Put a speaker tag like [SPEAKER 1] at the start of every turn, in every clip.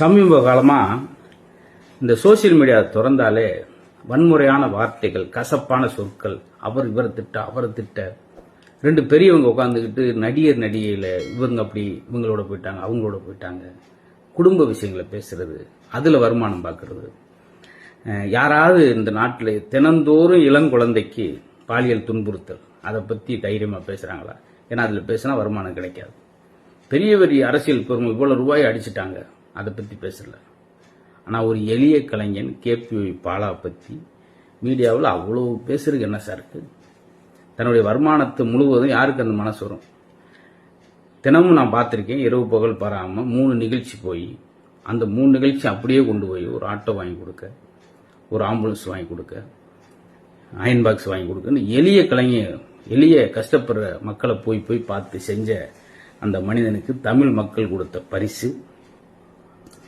[SPEAKER 1] சமீப காலமாக இந்த சோஷியல் மீடியா திறந்தாலே வன்முறையான வார்த்தைகள் கசப்பான சொற்கள் அவர் இவர் திட்ட அவர் திட்ட ரெண்டு பெரியவங்க உட்காந்துக்கிட்டு நடிகர் நடிகையில் இவங்க அப்படி இவங்களோட போயிட்டாங்க அவங்களோட போயிட்டாங்க. குடும்ப விஷயங்களை பேசுறது அதில் வருமானம் பார்க்கறது யாராவது இந்த நாட்டில் தினந்தோறும் இளங்குழந்தைக்கு பாலியல் துன்புறுத்தல் அதை பற்றி தைரியமாக பேசுகிறாங்களா ஏன்னா அதில் பேசினா வருமானம் கிடைக்காது. பெரிய பெரிய அரசியல் பெருமை இவ்வளோ ரூபாய் அடிச்சிட்டாங்க. அதை பற்றி பேசல. ஆனால் ஒரு எளிய கலைஞன் கேபி பாலா பற்றி மீடியாவில் அவ்வளோ பேசுறதுக்கு என்ன சார் இருக்குது தன்னுடைய வருமானத்தை முழுவதும் யாருக்கு அந்த மனசு வரும்? தினமும் நான் பார்த்துருக்கேன் இரவு பகல் பாராமல் மூணு நிகழ்ச்சி போய் அந்த மூணு நிகழ்ச்சி அப்படியே கொண்டு போய் ஒரு ஆட்டோ வாங்கி கொடுக்க ஒரு ஆம்புலன்ஸ் வாங்கி கொடுக்க அயன் பாக்ஸ் வாங்கி கொடுக்கன்னு எளிய கலைஞர் எளிய கஷ்டப்படுற மக்களை போய் போய் பார்த்து செஞ்ச அந்த மனிதனுக்கு தமிழ் மக்கள் கொடுத்த பரிசு.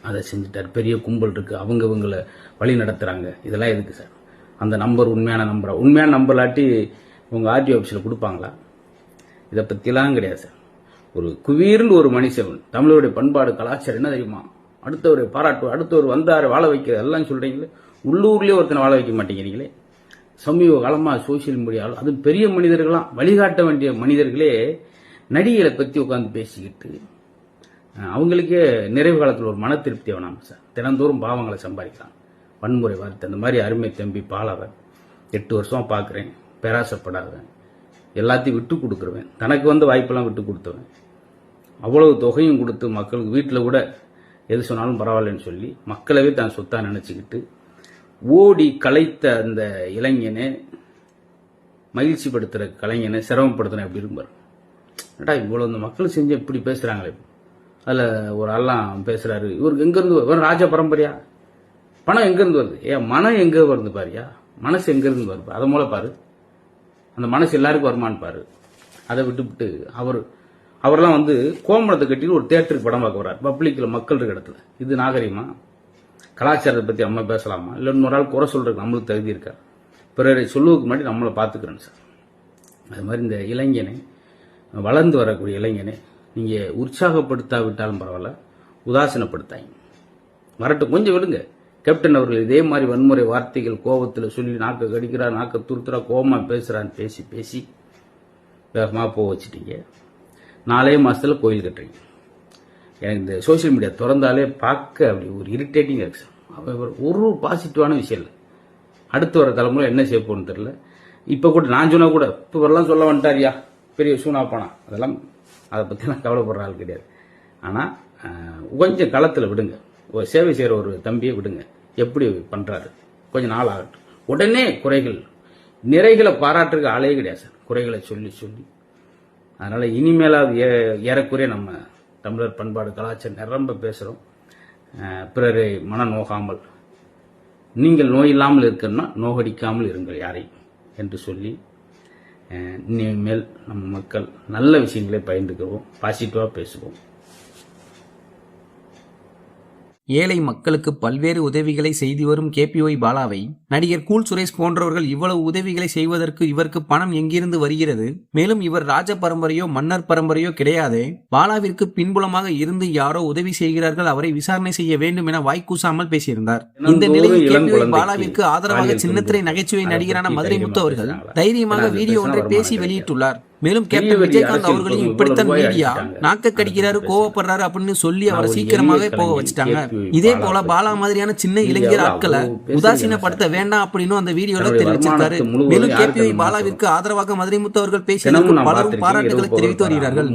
[SPEAKER 1] அதை செஞ்சுட்டார். பெரிய கும்பல் இருக்குது அவங்க இவங்களை வழி நடத்துகிறாங்க இதெல்லாம் எதுக்கு சார்? அந்த நம்பர் உண்மையான நம்பரா? உண்மையான நம்பர் இல்லாட்டி ஆர்டிஓ ஆஃபீஸில் கொடுப்பாங்களா? இதை பற்றிலாம் கிடையாது சார். ஒரு குவீர்னு ஒரு மனுஷன் தமிழருடைய பண்பாடு கலாச்சாரம் என்ன தெரியுமா? அடுத்தவரை பாராட்டு அடுத்தவர் வந்தார் வாழ வைக்கிற எல்லாம் சொல்கிறீங்களே உள்ளூர்லேயே ஒருத்தனை வாழ வைக்க மாட்டேங்கிறீங்களே? சமீப காலமாக சோசியல் மீடியாவில் அது பெரிய மனிதர்களாம் வழிகாட்ட வேண்டிய மனிதர்களே நடிகளை பற்றி உட்காந்து பேசிக்கிட்டு அவங்களுக்கே நிறைவு காலத்தில் ஒரு மன திருப்தி வேணாம் சார். தினந்தோறும் பாவங்களை சம்பாதிக்கலாம். வன்முறை வார்த்தை அந்த மாதிரி அருமை தம்பி பாலாவன் எட்டு வருஷமாக பார்க்குறேன். பேராசப்படாதவன் எல்லாத்தையும் விட்டு கொடுக்குறவன். தனக்கு வந்த வாய்ப்பெல்லாம் விட்டு கொடுத்துவேன். அவ்வளவு தொகையும் கொடுத்து மக்களுக்கு வீட்டில் கூட எது சொன்னாலும் பரவாயில்லன்னு சொல்லி மக்களவே தான் சொத்தாக நினச்சிக்கிட்டு ஓடி கலைத்த அந்த இளைஞனை மகிழ்ச்சிப்படுத்துகிற கலைஞனை சிரமப்படுத்துறேன் அப்படி இருப்பார் ஏடா இவ்வளோ இந்த மக்கள் செஞ்சு இப்படி பேசுகிறாங்களே அதில் ஒரு ஆள்லாம் பேசுகிறாரு இவருக்கு எங்கேருந்து வரும் ராஜா பரம்பரையா? பணம் எங்கேருந்து வருது? ஏன் மனம் எங்கே வருது பாரியா? மனசு எங்கேருந்து வருது? அதை மூலம் பாரு. அந்த மனசு எல்லாருக்கும் வருமானு பாரு. அதை விட்டுவிட்டு அவர் அவர்லாம் வந்து கோமணத்தை கட்டிட்டு ஒரு தேட்டருக்கு படம் பார்க்க வர்றார். பப்ளிக்கில் மக்கள் இருக்க இடத்துல. இது நாகரிகமா? கலாச்சாரத்தை பற்றி நம்ம பேசலாமா? இல்லை இன்னொரு ஆள் குறை சொல்கிறதுக்கு நம்மளுக்கு தகுதி இருக்கா? பிறரை சொல்லுவதுக்கு முன்னாடி நம்மளை பார்த்துக்கிறேன் சார். அது மாதிரி இந்த இளைஞனை வளர்ந்து வரக்கூடிய இளைஞனை நீங்கள் உற்சாகப்படுத்தாவிட்டாலும் பரவாயில்ல உதாசீனப்படுத்தாங்க வரட்டும் கொஞ்சம் விடுங்க. கேப்டன் அவர்கள் இதே மாதிரி வன்முறை வார்த்தைகள் கோபத்தில் சொல்லி நாக்க கடிக்கிறா நாக்க துருத்துறா கோபமாக பேசுகிறான்னு பேசி பேசி வேகமாக போக வச்சுட்டீங்க. நாலே மாதத்தில் கோயில் கட்டுறீங்க. எனக்கு இந்த சோஷியல் மீடியா திறந்தாலே பார்க்க அப்படி ஒரு இரிட்டேட்டிங் இருக்கு சார். ஒரு- பாசிட்டிவான விஷயம் இல்லை. அடுத்து வர தலைமுறை என்ன செய்ய போகணும்னு தெரில இப்போ கூட நான் சொன்னால் கூட இப்போ வரலாம் சொல்ல வந்துட்டாரியா? பெரிய சூனா போனா. அதெல்லாம் அதை பற்றிலாம் கவலைப்படுற ஆள் கிடையாது. ஆனால் கொஞ்சம் களத்தில் விடுங்க. ஒரு சேவை செய்கிற ஒரு தம்பியை விடுங்க. எப்படி பண்ணுறாரு கொஞ்சம் நாள் ஆகட்டும். உடனே குறைகள். நிறைகளை பாராட்டுறதுக்கு ஆளே கிடையாது சார். குறைகளை சொல்லி சொல்லி. அதனால் இனிமேலாவது ஏ- ஏறக்குறைய நம்ம தமிழர் பண்பாடு கலாச்சாரம் நிரம்ப பேசுகிறோம் பிறரை மன நோகாமல். நீங்கள் நோய் இல்லாமல் இருக்கணும்னா நோகடிக்காமல் இருங்கள் யாரையும் என்று சொல்லி இனிமேல் நம்ம மக்கள் நல்ல விஷயங்களை பகிர்ந்துக்கிறோம் பாசிட்டிவாக பேசுவோம்.
[SPEAKER 2] ஏழை மக்களுக்கு பல்வேறு உதவிகளை செய்து வரும் கேபிஒய் பாலாவை நடிகர் கூல் சுரேஷ் போன்றவர்கள் இவ்வளவு உதவிகளை செய்வதற்கு இவருக்கு பணம் எங்கிருந்து வருகிறது மேலும் இவர் ராஜ பரம்பரையோ மன்னர் பரம்பரையோ கிடையாதே பாலாவிற்கு பின்புலமாக இருந்து யாரோ உதவி செய்கிறார்கள் அவரை விசாரணை செய்ய வேண்டும் என வாய்க்கூசாமல் பேசியிருந்தார் இந்த நிலையில் கேபிஒய் பாலாவிற்கு ஆதரவாக சின்னத்திரை. நகைச்சுவை நடிகரான மதுரை முத்து அவர்கள்? தைரியமாக வீடியோ ஒன்றை பேசி. வெளியிட்டுள்ளார் மேலும் கேப்டன் விஜயகாந்த் அவர்களையும் இப்படித்தான் மீடியா. நாக்க கடிக்கிறாரு கோவப்படுறாரு அப்படின்னு சொல்லி அவரை சீக்கிரமாவே
[SPEAKER 1] எளிய
[SPEAKER 2] போக வச்சுட்டாங்க இதே
[SPEAKER 1] பாலா
[SPEAKER 2] போல மாதிரியான சின்ன இளைஞர் ஆட்களை உதாசீனப்படுத்த வேண்டாம் அப்படின்னு அந்த வீடியோல தெரிவிச்சிருக்காரு மேலும் கேபிஐ பாலாவிற்கு ஆதரவாக மதுரை முத்து அவர்கள் பேசியதற்கு பலரும். பாராட்டுகளை தெரிவித்து வருகிறார்கள்